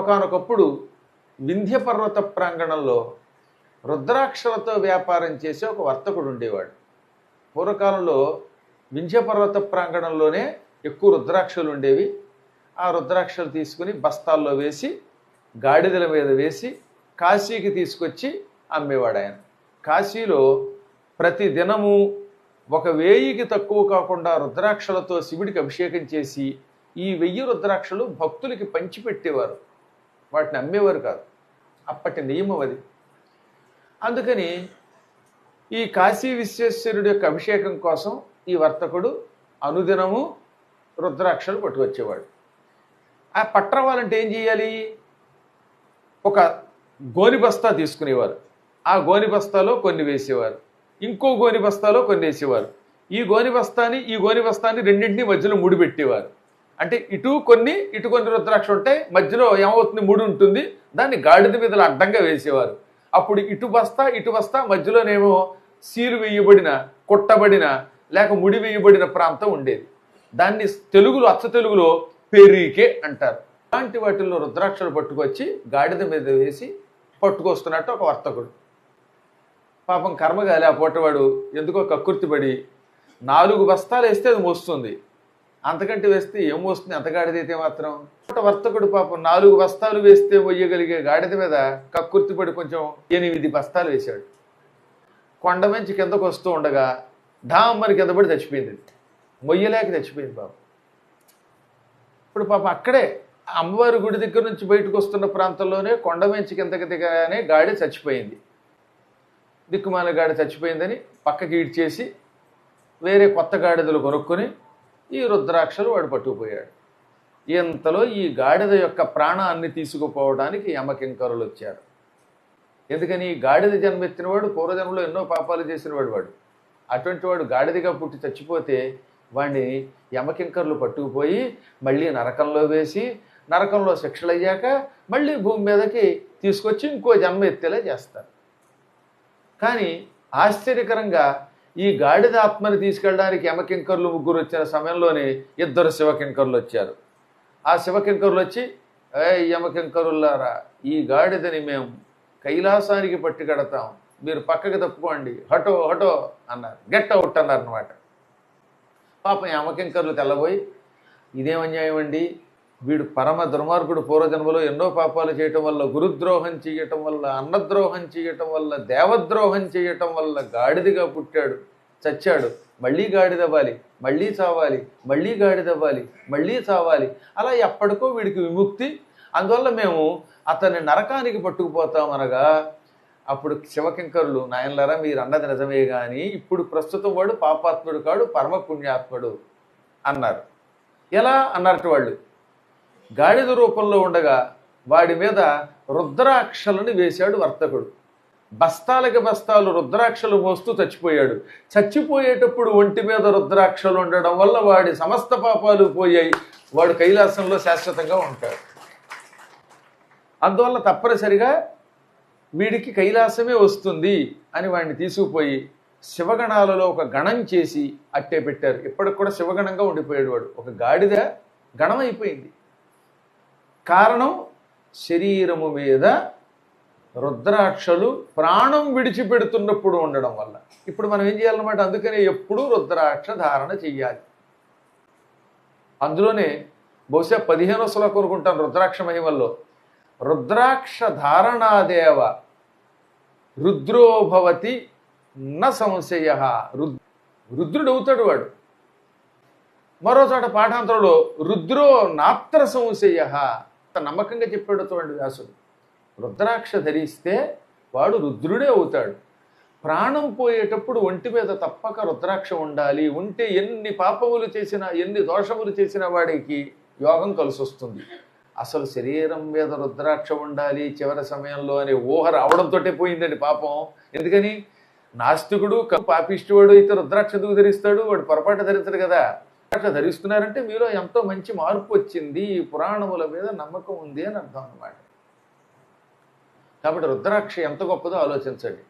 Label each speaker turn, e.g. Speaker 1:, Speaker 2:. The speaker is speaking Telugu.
Speaker 1: ఒకానొకప్పుడు వింధ్య పర్వత ప్రాంగణంలో రుద్రాక్షలతో వ్యాపారం చేసే ఒక వర్తకుడు ఉండేవాడు. పూర్వకాలంలో వింధ్య పర్వత ప్రాంగణంలోనే ఎక్కువ రుద్రాక్షలు ఉండేవి. ఆ రుద్రాక్షలు తీసుకుని బస్తాల్లో వేసి గాడిదల మీద వేసి కాశీకి తీసుకొచ్చి అమ్మేవాడు ఆయన కాశీలో ప్రతి దినము ఒక వేయికి తక్కువ కాకుండా రుద్రాక్షలతో శివుడికి అభిషేకం చేసి ఈ వెయ్యి రుద్రాక్షలు భక్తులకి పంచిపెట్టేవారు. వాటిని అమ్మేవారు కాదు. అప్పటి నియమం అది. అందుకని ఈ కాశీ విశ్వేశ్వరుడి యొక్క అభిషేకం కోసం ఈ వర్తకుడు అనుదినము రుద్రాక్షలు పట్టుకొచ్చేవాడు. ఆ పట్టవాలంటే ఏం చేయాలి? ఒక గోని బస్తా తీసుకునేవారు. ఆ గోని బస్తాలో కొన్ని వేసేవారు. ఇంకో గోని బస్తాలో కొన్ని వేసేవారు. ఈ గోని బస్తాని ఈ గోని బస్తాని రెండింటిని మధ్యలో ముడిపెట్టేవారు. అంటే ఇటు కొన్ని ఇటు కొన్ని రుద్రాక్ష ఉంటాయి మధ్యలో ఏమవుతుంది? ముడి ఉంటుంది. దాన్ని గాడిద మీదలు అడ్డంగా వేసేవారు. అప్పుడు ఇటు బస్తా ఇటు బస్తా మధ్యలోనేమో సీలు వేయబడిన కొట్టబడిన లేక ముడి వేయబడిన ప్రాంతం ఉండేది. దాన్ని తెలుగులో అచ్చ తెలుగులో పెరికే అంటారు. అలాంటి వాటిల్లో రుద్రాక్షలు పట్టుకొచ్చి గాడిద మీద వేసి పట్టుకొస్తున్నట్టు ఒక వర్తకుడు. పాపం కర్మగాలి ఆ పూటవాడు. ఎందుకో కక్కుర్తిపడి నాలుగు బస్తాలు వేస్తే అది మోస్తుంది. అంతకంటే వేస్తే ఏం వస్తుంది అంత గాడిదైతే మాత్రం. పూట వర్తకుడు పాపం నాలుగు బస్తాలు వేస్తే మొయ్యగలిగే గాడిద మీద కక్కుర్తిపడి కొంచెం ఎనిమిది బస్తాలు వేశాడు. కొండ మంచి కిందకు వస్తూ ఉండగా ఢామ్మని కింద పడి చచ్చిపోయింది. మొయ్యలేక చచ్చిపోయింది పాపం. ఇప్పుడు పాపం అక్కడే అమ్మవారి గుడి దగ్గర నుంచి బయటకు వస్తున్న ప్రాంతంలోనే కొండ మంచి కిందకి దిగగానే గాడి చచ్చిపోయింది. దిక్కుమాల గాడి చచ్చిపోయిందని పక్కకి ఈడ్చేసి వేరే కొత్త గాడిదలు కొనుక్కొని ఈ రుద్రాక్షలు వాడు పట్టుకుపోయాడు. ఇంతలో ఈ గాడిద యొక్క ప్రాణాన్ని తీసుకుపోవడానికి యమకింకరులు వచ్చారు. ఎందుకని? ఈ గాడిద జన్మెత్తినవాడు పూర్వజన్మలో ఎన్నో పాపాలు చేసినవాడు వాడు అటువంటి వాడు గాడిదగా పుట్టి చచ్చిపోతే వాడిని యమకింకర్లు పట్టుకుపోయి మళ్ళీ నరకంలో వేసి నరకంలో శిక్షలు అయ్యాక మళ్ళీ భూమి మీదకి తీసుకొచ్చి ఇంకో జన్మ ఎత్తేలా చేస్తారు. కానీ ఆశ్చర్యకరంగా ఈ గాడిద ఆత్మని తీసుకెళ్ళడానికి యమకింకర్లు ముగ్గురు వచ్చిన సమయంలోనే ఇద్దరు శివకింకర్లు వచ్చారు. ఆ శివకింకరులు వచ్చి ఏ యమకింకరులారా ఈ గాడిదని మేము కైలాసానికి పట్టుకెడతాం. మీరు పక్కకి తప్పుకోండి. హటో హటో అన్నారు. గెట్ అవుట్ అన్నారు అనమాట పాపం యమకింకర్లు తెల్లబోయి ఇదేం అన్యాయం అండి? వీడు పరమ దుర్మార్గుడు పూర్వజన్మలో ఎన్నో పాపాలు చేయటం వల్ల గురుద్రోహం చేయటం వల్ల అన్నద్రోహం చేయటం వల్ల దేవద్రోహం చేయటం వల్ల గాడిదిగా పుట్టాడు చచ్చాడు. మళ్ళీ గాడిదవ్వాలి మళ్ళీ చావాలి మళ్ళీ గాడిదవ్వాలి మళ్ళీ చావాలి. అలా ఎప్పటికో వీడికి విముక్తి. అందువల్ల మేము అతన్ని నరకానికి పట్టుకుపోతామనగా అప్పుడు శివకింకరులు నాయనలారా మీరు అన్నది నిజమే కానీ ఇప్పుడు ప్రస్తుతం వాడు పాపాత్ముడు కాడు పరమ పుణ్యాత్ముడు అన్నారు. ఎలా? అన్నట్టు వాళ్ళు. గాడిద రూపంలో ఉండగా వాడి మీద రుద్రాక్షలను వేశాడు వర్తకుడు. బస్తాలకి బస్తాలు రుద్రాక్షలు మోస్తూ చచ్చిపోయాడు. చచ్చిపోయేటప్పుడు ఒంటి మీద రుద్రాక్షలు ఉండడం వల్ల వాడి సమస్త పాపాలు పోయాయి. వాడు కైలాసంలో శాశ్వతంగా ఉంటాడు. అందువల్ల తప్పనిసరిగా వీడికి కైలాసమే వస్తుంది అని వాడిని తీసుకుపోయి శివగణాలలో ఒక గణం చేసి అట్టే పెట్టారు. ఇప్పటికి కూడా శివగణంగా ఉండిపోయాడు వాడు. ఒక గాడిద గణం అయిపోయింది. కారణం శరీరము మీద రుద్రాక్షలు ప్రాణం విడిచిపెడుతున్నప్పుడు ఉండడం వల్ల. ఇప్పుడు మనం ఏం చేయాలన్నమాట? అందుకనే ఎప్పుడూ రుద్రాక్ష ధారణ చెయ్యాలి. అందులోనే బహుశా పదిహేనో శ్లోకం కోరుకుంటాను రుద్రాక్ష మహిమల్లో. రుద్రాక్ష ధారణాదేవ రుద్రోభవతి న సంశయ. రుద్ రుద్రుడు అవుతాడు వాడు. మరో చోట పాఠాంతరంలో రుద్రో నాత్ర సంశయ. నమ్మకంగా చెప్పాడు చూడండి వ్యాసుడు. రుద్రాక్ష ధరిస్తే వాడు రుద్రుడే అవుతాడు. ప్రాణం పోయేటప్పుడు ఒంటి మీద తప్పక రుద్రాక్ష ఉండాలి. ఉంటే ఎన్ని పాపములు చేసినా ఎన్ని దోషములు చేసిన వాడికి యోగం కలిసి వస్తుంది అసలు శరీరం మీద రుద్రాక్ష ఉండాలి చివరి సమయంలో అనే ఊహ రావడంతో పోయిందండి పాపం. ఎందుకని? నాస్తికుడు పాపిష్టివాడు అయితే రుద్రాక్ష ఎందుకు ధరిస్తాడు? వాడు పొరపాటు ధరించడు కదా. రుద్రాక్ష ధరిస్తున్నారంటే మీలో ఎంతో మంచి మార్పు వచ్చింది. ఈ పురాణముల మీద నమ్మకం ఉంది అని అర్థం అనమాట కాబట్టి రుద్రాక్ష ఎంత గొప్పదో ఆలోచించండి.